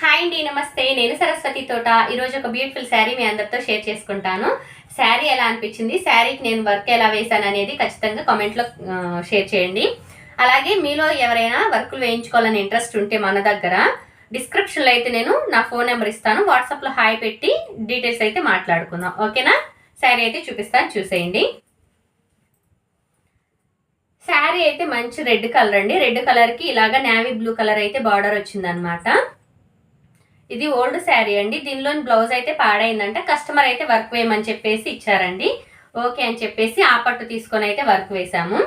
Hi అండి నమస్తే. నేను సరస్వతి తోట. ఈరోజు ఒక బ్యూటిఫుల్ శారీ మీ అందరితో షేర్ చేసుకుంటాను. శారీ ఎలా అనిపించింది? శారీకి నేను వర్క్ ఎలా వేశాను అనేది ఖచ్చితంగా కామెంట్లో షేర్ చేయండి. అలాగే మీలో ఎవరైనా వర్కులు వేయించుకోవాలని ఇంట్రెస్ట్ ఉంటే మన దగ్గర డిస్క్రిప్షన్లో అయితే నేను నా ఫోన్ నెంబర్ ఇస్తాను. వాట్సాప్లో హాయ్ పెట్టి డీటెయిల్స్ అయితే మాట్లాడుకుందాం. ఓకేనా శారీ అయితే చూపిస్తాను చూసేయండి. శారీ అయితే మంచి రెడ్ కలర్ అండి. రెడ్ కలర్కి ఇలాగా నావీ బ్లూ కలర్ అయితే బార్డర్ వచ్చిందనమాట ఇది ఓల్డ్ శారీ అండి. దీనిలోని బ్లౌజ్ అయితే పాడైందంటే. కస్టమర్ అయితే వర్క్ వేయమని చెప్పేసి ఇచ్చారండి. ఓకే అని చెప్పేసి ఆ పట్టు తీసుకొని అయితే వర్క్ వేసాము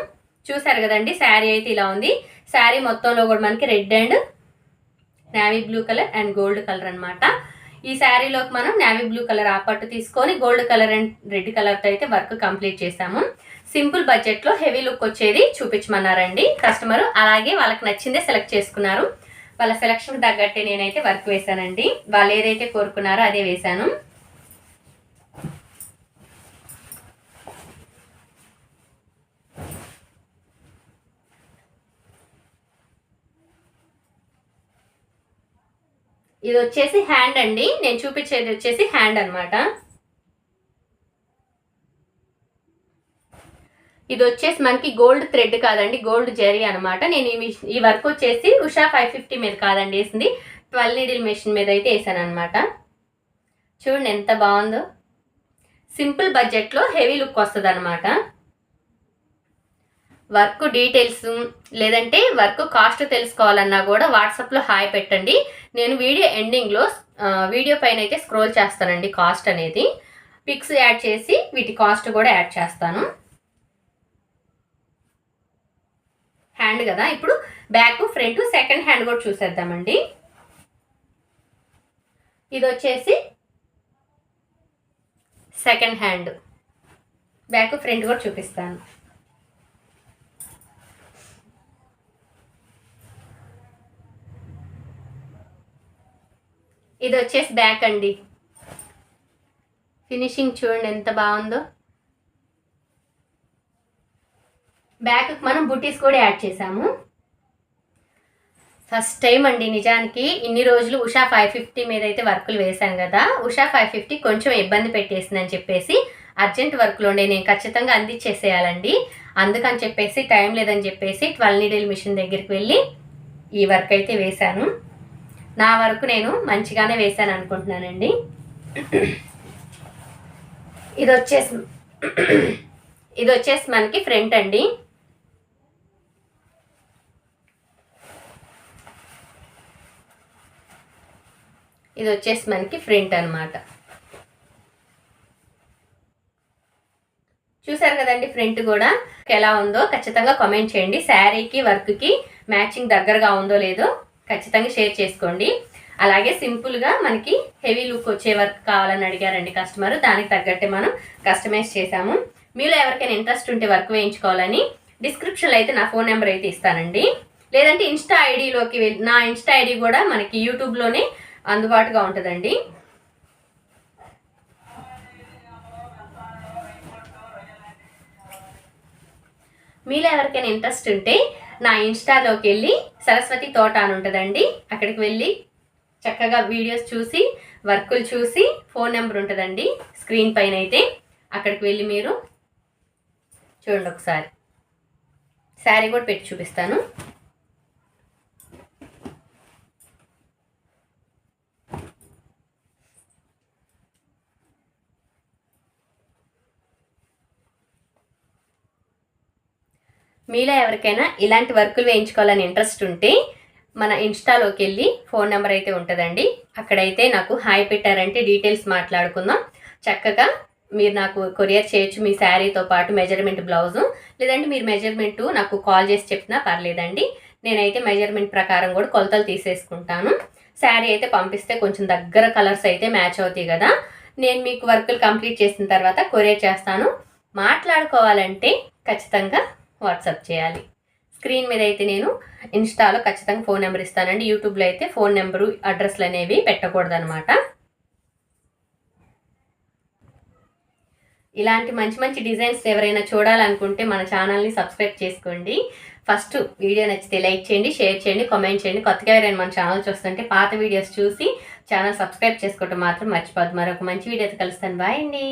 చూసారు కదండి శారీ అయితే ఇలా ఉంది. శారీ మొత్తంలో కూడా మనకి red and navy blue colour and gold colour అన్నమాట. ఈ శారీలోకి మనం నావీ బ్లూ కలర్ ఆ పట్టు తీసుకొని గోల్డ్ కలర్ అండ్ రెడ్ కలర్తో అయితే వర్క్ కంప్లీట్ చేసాము సింపుల్ బడ్జెట్లో హెవీ లుక్ వచ్చేది చూపించమన్నారండి. కస్టమర్ అలాగే వాళ్ళకి నచ్చిందే సెలెక్ట్ చేసుకున్నారు. వాళ్ళ సెలక్షన్ తగ్గట్టే నేనైతే వర్క్ వేశానండి. వాళ్ళు ఏదైతే కోరుకున్నారో అదే వేశాను. ఇది వచ్చేసి హ్యాండ్ అండి. నేను చూపించేది వచ్చేసి హ్యాండ్ అన్నమాట. ఇది వచ్చేసి మనకి గోల్డ్ థ్రెడ్ కాదండి గోల్డ్ జరీ అనమాట నేను ఈ ఈ వర్క్ వచ్చేసి ఉషా ఫైవ్ ఫిఫ్టీ మీద కాదండి వేసింది. ట్వెల్వ్ నీడిల్ మెషిన్ మీద అయితే వేసాను అనమాట చూడండి ఎంత బాగుందో. సింపుల్ బడ్జెట్లో హెవీ లుక్ వస్తుంది అనమాట వర్క్ డీటెయిల్స్ లేదంటే వర్క్ కాస్ట్ తెలుసుకోవాలన్నా కూడా వాట్సాప్లో హాయ్ పెట్టండి. నేను వీడియో ఎండింగ్లో వీడియో పైన అయితే స్క్రోల్ చేస్తానండి కాస్ట్ అనేది. పిక్స్ యాడ్ చేసి వీటి కాస్ట్ కూడా యాడ్ చేస్తాను. హ్యాండ్ కదా. ఇప్పుడు బ్యాక్ ఫ్రంట్ సెకండ్ హ్యాండ్ కూడా చూసేద్దామండి. ఇది వచ్చేసి సెకండ్ హ్యాండ్. బ్యాక్ ఫ్రంట్ కూడా చూపిస్తాను. ఇది వచ్చేసి బ్యాక్ అండి. ఫినిషింగ్ చూడండి ఎంత బాగుందో. బ్యాక్కి మనం బుటీస్ కూడా యాడ్ చేసాము. ఫస్ట్ టైం అండి నిజానికి ఇన్ని రోజులు ఉషా ఫైవ్ ఫిఫ్టీ మీద అయితే వర్కులు వేశాను కదా. ఉషా ఫైవ్ ఫిఫ్టీ కొంచెం ఇబ్బంది పెట్టేసిందని చెప్పేసి అర్జెంట్ వర్క్లు ఉండే నేను ఖచ్చితంగా అందించేసేయాలండి అందుకని చెప్పేసి టైం లేదని చెప్పేసి ట్వెల్వ్ నీడిల్ మిషన్ దగ్గరికి వెళ్ళి ఈ వర్క్ అయితే వేశాను. నా వరకు నేను మంచిగానే వేశాను అనుకుంటున్నానండి. ఇది వచ్చేసి ఇది వచ్చేసి మనకి ఫ్రంట్ అండి. ఇది వచ్చేసి మనకి ఫ్రంట్ అనమాట చూసారు కదండి ఫ్రంట్ కూడా? ఎలా ఉందో ఖచ్చితంగా కామెంట్ చేయండి. శారీకి వర్క్కి మ్యాచింగ్ దగ్గరగా ఉందో లేదో ఖచ్చితంగా షేర్ చేసుకోండి. అలాగే సింపుల్గా మనకి హెవీ లుక్ వచ్చే వర్క్ కావాలని అడిగారండి కస్టమర్. దానికి తగ్గట్టే మనం కస్టమైజ్ చేశాము. మీలో ఎవరికైనా ఇంట్రెస్ట్ ఉంటే వర్క్ వేయించుకోవాలని డిస్క్రిప్షన్లో అయితే నా ఫోన్ నెంబర్ అయితే ఇస్తానండి. లేదంటే ఇన్స్టా ఐడిలోకి వెళ్ళి నా ఇన్స్టా ఐడి కూడా మనకి యూట్యూబ్లోనే అందుబాటుగా ఉంటుందండి. మీలో ఎవరికైనా ఇంట్రెస్ట్ ఉంటే నా ఇన్స్టాలోకి వెళ్ళి సరస్వతి తోట అని ఉంటుందండి. అక్కడికి వెళ్ళి చక్కగా వీడియోస్ చూసి వర్కులు చూసి ఫోన్ నెంబర్ ఉంటుందండి. స్క్రీన్ పైన అయితే అక్కడికి వెళ్ళి మీరు చూడండి ఒకసారి. శారీ కూడా పెట్టి చూపిస్తాను. మీలో ఎవరికైనా ఇలాంటి వర్కులు వేయించుకోవాలని ఇంట్రెస్ట్ ఉంటే మన ఇన్స్టాలోకి వెళ్ళి ఫోన్ నెంబర్ అయితే ఉంటుందండి. అక్కడైతే నాకు హాయ్ పెట్టారంటే డీటెయిల్స్ మాట్లాడుకుందాం. చక్కగా మీరు నాకు కొరియర్ చేయొచ్చు మీ శారీతో పాటు మెజర్మెంట్ బ్లౌజు లేదంటే మీరు మెజర్మెంట్ నాకు కాల్ చేసి చెప్పినా పర్లేదండి. నేనైతే మెజర్మెంట్ ప్రకారం కూడా కొలతలు తీసేసుకుంటాను. శారీ అయితే పంపిస్తే కొంచెం దగ్గర కలర్స్ అయితే మ్యాచ్ అవుతాయి కదా. నేను మీకు వర్కులు కంప్లీట్ చేసిన తర్వాత కొరియర్ చేస్తాను. మాట్లాడుకోవాలంటే ఖచ్చితంగా వాట్సాప్ చేయాలి. స్క్రీన్ మీద అయితే నేను ఇన్స్టాలో ఖచ్చితంగా ఫోన్ నెంబర్ ఇస్తానండి. యూట్యూబ్లో అయితే ఫోన్ నెంబరు అడ్రస్లు అనేవి పెట్టకూడదు అనమాట ఇలాంటి మంచి మంచి డిజైన్స్ ఎవరైనా చూడాలనుకుంటే మన ఛానల్ని సబ్స్క్రైబ్ చేసుకోండి. ఫస్ట్ వీడియో నచ్చితే లైక్ చేయండి షేర్ చేయండి కామెంట్ చేయండి. కొత్తగా ఎవరైనా మన ఛానల్ చూస్తుంటే పాత వీడియోస్ చూసి ఛానల్ సబ్స్క్రైబ్ చేసుకోవటం మాత్రం మర్చిపోద్దు మరొక మంచి వీడియోతో కలుస్తాను. బాయ్ అండి.